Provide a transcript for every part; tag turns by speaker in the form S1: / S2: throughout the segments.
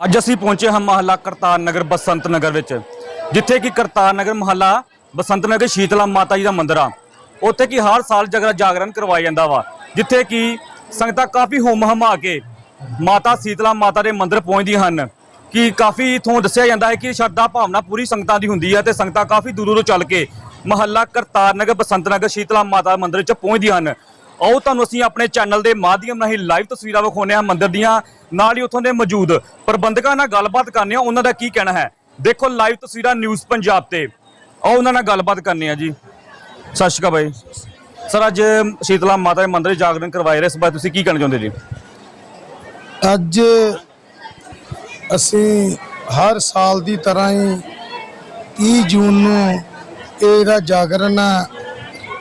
S1: ਅੱਜ ਅਸੀਂ ਪਹੁੰਚੇ ਹਾਂ ਮਹੱਲਾ ਕਰਤਾਰ ਨਗਰ ਬਸੰਤ ਨਗਰ ਵਿੱਚ, ਜਿੱਥੇ ਕਿ ਕਰਤਾਰ ਨਗਰ ਮਹੱਲਾ ਬਸੰਤ ਨਗਰ ਸ਼ੀਤਲਾ ਮਾਤਾ ਜੀ ਦਾ ਮੰਦਿਰ ਆ। ਉੱਥੇ ਕਿ ਹਰ ਸਾਲ ਜਗਰਾ ਜਾਗਰਣ ਕਰਵਾਇਆ ਜਾਂਦਾ ਵਾ, ਜਿੱਥੇ ਕਿ ਸੰਗਤਾਂ ਕਾਫੀ ਹੋਮ ਹਮਾ ਕੇ ਮਾਤਾ ਸੀਤਲਾ ਮਾਤਾ ਦੇ ਮੰਦਿਰ ਪਹੁੰਚਦੀਆਂ ਹਨ। ਕਿ ਕਾਫੀ ਇਥੋਂ ਦੱਸਿਆ ਜਾਂਦਾ ਹੈ ਕਿ ਸ਼ਰਧਾ ਭਾਵਨਾ ਪੂਰੀ ਸੰਗਤਾਂ ਦੀ ਹੁੰਦੀ ਹੈ ਤੇ ਸੰਗਤਾਂ ਕਾਫੀ ਦੂਰੋਂ ਦੂਰੋਂ ਚੱਲ ਕੇ ਮਹੱਲਾ ਕਰਤਾਰ ਨਗਰ ਬਸੰਤ ਨਗਰ ਸ਼ੀਤਲਾ ਮਾਤਾ ਮੰਦਿਰ ਵਿੱਚ ਪਹੁੰਚਦੀਆਂ ਹਨ। ਆਓ ਤੁਹਾਨੂੰ ਅਸੀਂ ਆਪਣੇ ਚੈਨਲ ਦੇ ਮਾਧਿਅਮ ਰਾਹੀਂ ਲਾਈਵ ਤਸਵੀਰਾਂ ਵਿਖਾਉਂਦੇ ਹਾਂ ਮੰਦਿਰ ਦੀਆਂ। ਨਾਲ ਹੀ ਉੱਥੋਂ ਦੇ ਮੌਜੂਦ ਪ੍ਰਬੰਧਕਾਂ ਨਾਲ ਗੱਲਬਾਤ ਕਰਨੇ ਆ, ਉਹਨਾਂ ਦਾ ਕੀ ਕਹਿਣਾ ਹੈ? ਦੇਖੋ ਲਾਈਵ ਤਸਵੀਰਾਂ ਨਿਊਜ਼ ਪੰਜਾਬ ਤੇ। ਆਓ ਉਹਨਾਂ ਨਾਲ ਗੱਲਬਾਤ ਕਰਨੇ ਆ ਜੀ। ਸਤਿ ਸ਼੍ਰੀ ਅਕਾਲ ਬਾਈ। ਸਰ, ਅੱਜ ਸ਼ੀਤਲਾ ਮਾਤਾ ਦੇ ਮੰਦਿਰ ਜਾਗਰਣ ਕਰਵਾਏ ਰਹੇ ਇਸ ਬਾਰੇ ਤੁਸੀਂ ਕੀ ਕਹਿਣਾ ਚਾਹੁੰਦੇ ਜੀ?
S2: ਅੱਜ ਅਸੀਂ ਹਰ ਸਾਲ ਦੀ ਤਰ੍ਹਾਂ ਹੀ 30 ਜੂਨ ਨੂੰ ਇਹ ਜਿਹੜਾ ਜਾਗਰਣ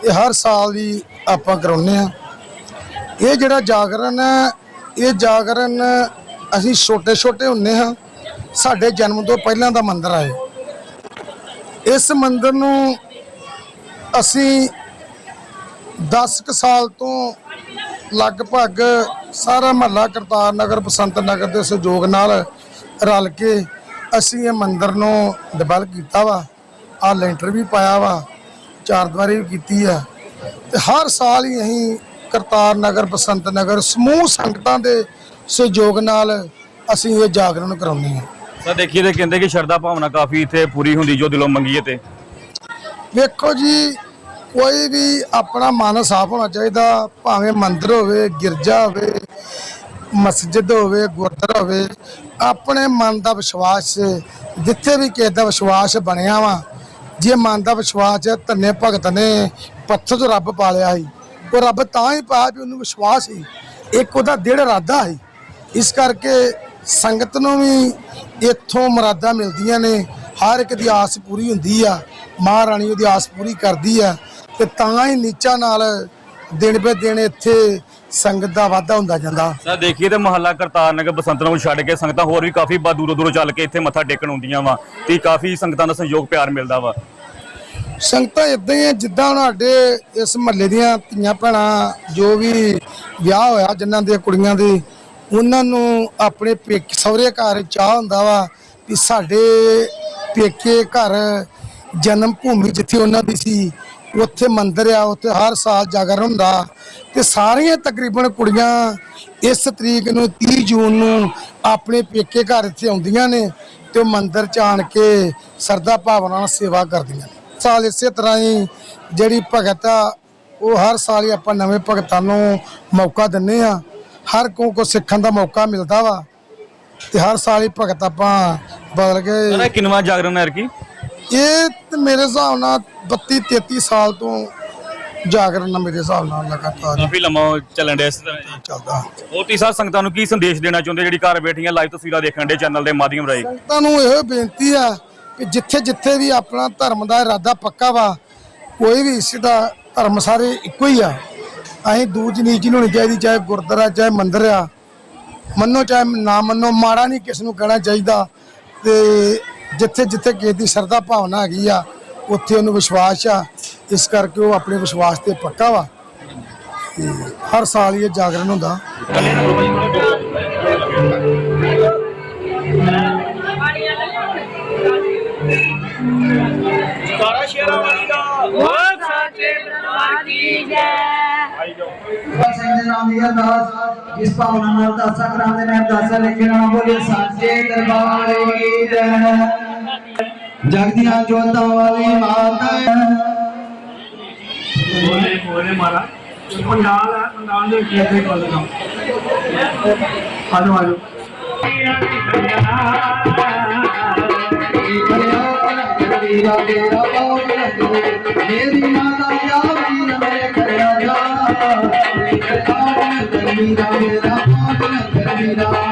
S2: ਇਹ ਹਰ ਸਾਲ ਦੀ ਆਪਾਂ ਕਰਾਉਂਦੇ ਆ ਇਹ ਜਿਹੜਾ ਜਾਗਰਣ ਹੈ, ਇਹ ਜਾਗਰਣ ਅਸੀਂ ਛੋਟੇ ਛੋਟੇ ਹੁੰਨੇ ਹਾਂ। ਸਾਡੇ ਜਨਮ ਤੋਂ ਪਹਿਲਾਂ ਦਾ ਮੰਦਿਰ ਆ ਇਸ ਮੰਦਿਰ ਨੂੰ ਅਸੀਂ 10 ਕੁ ਸਾਲ ਤੋਂ ਲਗਭਗ ਸਾਰਾ ਮਹੱਲਾ ਕਰਤਾਰ ਨਗਰ, ਬਸੰਤ ਨਗਰ ਦੇ ਸਹਿਯੋਗ ਨਾਲ ਰਲ ਕੇ ਅਸੀਂ ਇਹ ਮੰਦਿਰ ਨੂੰ ਡਿਵੈਲਪ ਕੀਤਾ ਵਾ। ਆ ਲੈਂਟਰ ਵੀ ਪਾਇਆ ਵਾ ਚਾਰ ਦੀਵਾਰੀ ਵੀ ਕੀਤੀ ਆ। ਤੇ ਹਰ ਸਾਲ ਹੀ ਅਸੀਂ ਕਰਤਾਰ ਨਗਰ ਬਸੰਤ ਨਗਰ ਸਮੂਹ ਸੰਗਤਾਂ ਦੇ ਸਹਿਯੋਗ ਨਾਲ ਅਸੀਂ ਇਹ ਜਾਗਰਣ ਕਰਾਉਂਦੇ ਹਾਂ।
S1: ਸਰ ਦੇਖੀਏ ਤੇ ਕਹਿੰਦੇ ਕਿ ਸ਼ਰਧਾ ਭਾਵਨਾ ਕਾਫੀ ਇੱਥੇ ਪੂਰੀ ਹੁੰਦੀ ਜੋ ਦਿਲੋਂ ਮੰਗੀਏ ਤੇ।
S2: ਵੇਖੋ ਜੀ ਕੋਈ ਵੀ ਆਪਣਾ ਮਨ ਸਾਫ਼ ਹੋਣਾ ਚਾਹੀਦਾ ਭਾਵੇਂ ਮੰਦਿਰ ਹੋਵੇ ਗਿਰਜਾ ਹੋਵੇ ਮਸਜਿਦ ਹੋਵੇ ਗੁਰਦੁਆਰਾ ਹੋਵੇ ਆਪਣੇ ਮਨ ਦਾ ਵਿਸ਼ਵਾਸ ਜਿੱਥੇ ਵੀ ਕਿਸੇ ਦਾ ਵਿਸ਼ਵਾਸ ਬਣਿਆ ਵਾ ਜੇ ਮਨ ਦਾ ਵਿਸ਼ਵਾਸ ਹੈ, ਧੰਨੇ ਭਗਤ ਨੇ ਪੱਥਰ ਤੋਂ ਰੱਬ ਪਾਲਿਆ ਸੀ। ਉਹ ਰੱਬ ਤਾਂ ਹੀ ਪਾਇਆ ਵੀ ਉਹਨੂੰ ਵਿਸ਼ਵਾਸ ਸੀ। ਇੱਕ ਉਹਦਾ ਦਿੜ ਇਰਾਦਾ ਸੀ। ਇਸ ਕਰਕੇ ਸੰਗਤ ਨੂੰ ਵੀ ਇੱਥੋਂ ਮੁਰਾਦਾਂ ਮਿਲਦੀਆਂ ਨੇ। ਹਰ ਇੱਕ ਦੀ ਆਸ ਪੂਰੀ ਹੁੰਦੀ ਆ। ਮਹਾਰਾਣੀ ਉਹਦੀ ਆਸ ਪੂਰੀ ਕਰਦੀ ਆ। ਤੇ ਤਾਂ ਹੀ ਨੀਚਾ ਨਾਲ ਦਿਨ ਬੇ ਦਿਨ ਇੱਥੇ ਸੰਗਤ ਦਾ ਵਾਧਾ ਹੁੰਦਾ ਜਾਂਦਾ।
S1: ਸਰ ਦੇਖੀਏ ਤੇ ਮਹੱਲਾ ਕਰਤਾਰ ਨਗਰ ਬਸੰਤ ਨੂੰ ਛੱਡ ਕੇ ਸੰਗਤਾਂ ਹੋਰ ਵੀ ਕਾਫੀ ਬਾ ਦੂਰੋਂ ਦੂਰੋਂ ਚੱਲ ਕੇ ਇੱਥੇ ਮੱਥਾ ਟੇਕਣ ਆਉਂਦੀਆਂ ਵਾ ਤੇ ਕਾਫੀ ਸੰਗਤਾਂ ਦਾ ਸਹਿਯੋਗ ਪਿਆਰ ਮਿਲਦਾ ਵਾ।
S2: ਸੰਗਤਾਂ ਇਦਾਂ ਹੀ ਆ ਜਿੱਦਾਂ ਹੁਣ ਸਾਡੇ ਇਸ ਮਹੱਲੇ ਦੀਆਂ ਧੀਆਂ ਭੈਣਾਂ ਜੋ ਵੀ ਵਿਆਹ ਹੋਇਆ ਜਿਨ੍ਹਾਂ ਦੀਆਂ ਕੁੜੀਆਂ ਦੇ ਉਹਨਾਂ ਨੂੰ ਆਪਣੇ ਪੇਕੇ ਸਹੁਰੇ ਘਰ ਚਾਹ ਹੁੰਦਾ ਵਾ ਵੀ ਸਾਡੇ ਪੇਕੇ ਘਰ ਜਨਮ ਭੂਮੀ ਜਿੱਥੇ ਉਹਨਾਂ ਦੀ ਸੀ ਉੱਥੇ ਮੰਦਿਰ ਆ, ਉੱਥੇ ਹਰ ਸਾਲ ਜਾਗਰਣ ਹੁੰਦਾ। ਤੇ ਸਾਰੀਆਂ ਤਕਰੀਬਨ ਕੁੜੀਆਂ ਇਸ ਤਰੀਕ ਨੂੰ 30 ਜੂਨ ਨੂੰ ਆਪਣੇ ਪੇਕੇ ਘਰ ਇੱਥੇ ਆਉਂਦੀਆਂ ਨੇ ਤੇ ਉਹ ਮੰਦਿਰ ਚ ਆਣ ਕੇ ਸਰਦਾ ਭਾਵਨਾ ਨਾਲ ਸੇਵਾ ਕਰਦੀਆਂ ਨੇ। ਸਾਲ ਇਸੇ ਤਰ੍ਹਾਂ ਹੀ ਜਿਹੜੀ ਭਗਤ ਆ, ਉਹ ਹਰ ਸਾਲ ਹੀ ਆਪਾਂ ਨਵੇਂ ਭਗਤਾਂ ਨੂੰ ਮੌਕਾ ਦਿੰਨੇ ਆ। ਹਰ ਕੋ ਕੋ ਸਿੱਖਣ ਦਾ ਮੌਕਾ ਮਿਲਦਾ ਵਾ ਤੇ ਹਰ ਸਾਲ ਹੀ ਭਗਤ ਆਪਾਂ ਬਦਲ ਗਏ
S1: ਕਿੰਨਵਾਂ ਜਾਗਰਣ ਹੈ ਕਿ
S2: ਇਹ ਮੇਰੇ ਹਿਸਾਬ ਨਾਲ 32 33 ਸਾਲ ਤੋਂ ਜਾਗਰਣ ਆ ਮੇਰੇ ਹਿਸਾਬ ਨਾਲ ਲਗਾਤਾਰ
S1: ਕਾਫੀ ਲੰਮਾ ਚੱਲਣ ਡਿਆ ਇਸ ਤਰ੍ਹਾਂ ਜੀ
S2: ਚੱਲਦਾ
S1: ਹੋਰ ਤੀ ਸਰ ਸੰਗਤਾਂ ਨੂੰ ਕੀ ਸੰਦੇਸ਼ ਦੇਣਾ ਚਾਹੁੰਦੇ ਜਿਹੜੀ ਘਰ ਬੈਠੀਆਂ ਲਾਈਵ ਤਸਵੀਰਾਂ ਦੇਖਣ ਦੇ ਚੈਨਲ ਦੇ ਮਾਧਿਅਮ ਰਾਹੀਂ।
S2: ਸੰਗਤਾਂ ਨੂੰ ਇਹੋ ਬੇਨਤੀ ਆ ਕਿ ਜਿੱਥੇ ਜਿੱਥੇ ਵੀ ਆਪਣਾ ਧਰਮ ਦਾ ਇਰਾਦਾ ਪੱਕਾ ਵਾ ਕੋਈ ਵੀ ਇਸ ਦਾ ਧਰਮ ਸਾਰੇ ਇੱਕੋ ਹੀ ਆ। ਅਸੀਂ ਦੂਜ ਨੀਚ ਨਹੀਂ ਹੋਣੀ ਚਾਹੀਦੀ ਚਾਹੇ ਗੁਰਦੁਆਰਾ ਚਾਹੇ ਮੰਦਿਰ ਆ। ਮੰਨੋ ਚਾਹੇ ਨਾ ਮੰਨੋ ਮਾੜਾ ਨਹੀਂ ਕਿਸ ਨੂੰ ਕਹਿਣਾ ਚਾਹੀਦਾ। ਤੇ ਜਿੱਥੇ ਜਿੱਥੇ ਕਿਸੇ ਦੀ ਸਰਦਾ ਭਾਵਨਾ ਹੈਗੀ ਆ ਉੱਥੇ ਉਹਨੂੰ ਵਿਸ਼ਵਾਸ ਆ। ਇਸ ਕਰਕੇ ਉਹ ਆਪਣੇ ਵਿਸ਼ਵਾਸ ਤੇ ਪੱਕਾ ਵਾ। ਤੇ ਹਰ ਸਾਲ ਇਹ ਜਾਗਰਣ ਹੁੰਦਾ।
S3: ਸਿੰਘ ਦੇ ਨਾਮ ਦੀ ਅਰਦਾਸ ਜਿਸ ਭਾਵਨਾ ਨਾਲ ਦਾਸਾ ਕਰਾਉਂਦੇ ਨੇ ਦਾਸਾ ਲਿਖੇ ਨਾਮ ਬੋਲੇ ਸਾਚੇ ਦਰਬਾਰ ਕੀ ਜੈ ਜਗਦੀਆਂ ਜੋਤਾਂ ਵਾਲੀ ਮਾਤਾ
S4: ਬੋਲੇ ਬੋਲੇ ਮਾਰਾ ਪੰਡਾਲ ਹੈ ਪੰਡਾਲ ਦੇ ਕੀ ਤੇ ਕੋਲ ਨਾ ਆਜੋ ਆਜੋ
S3: ਮੇਰੀ ਮਾਤਾ ਮੇਰੇ ਘਰ ਆ ਜਾ ਵੀਰਾ ਮੇਰਾ ਬਾਉ ਵੀਰਾ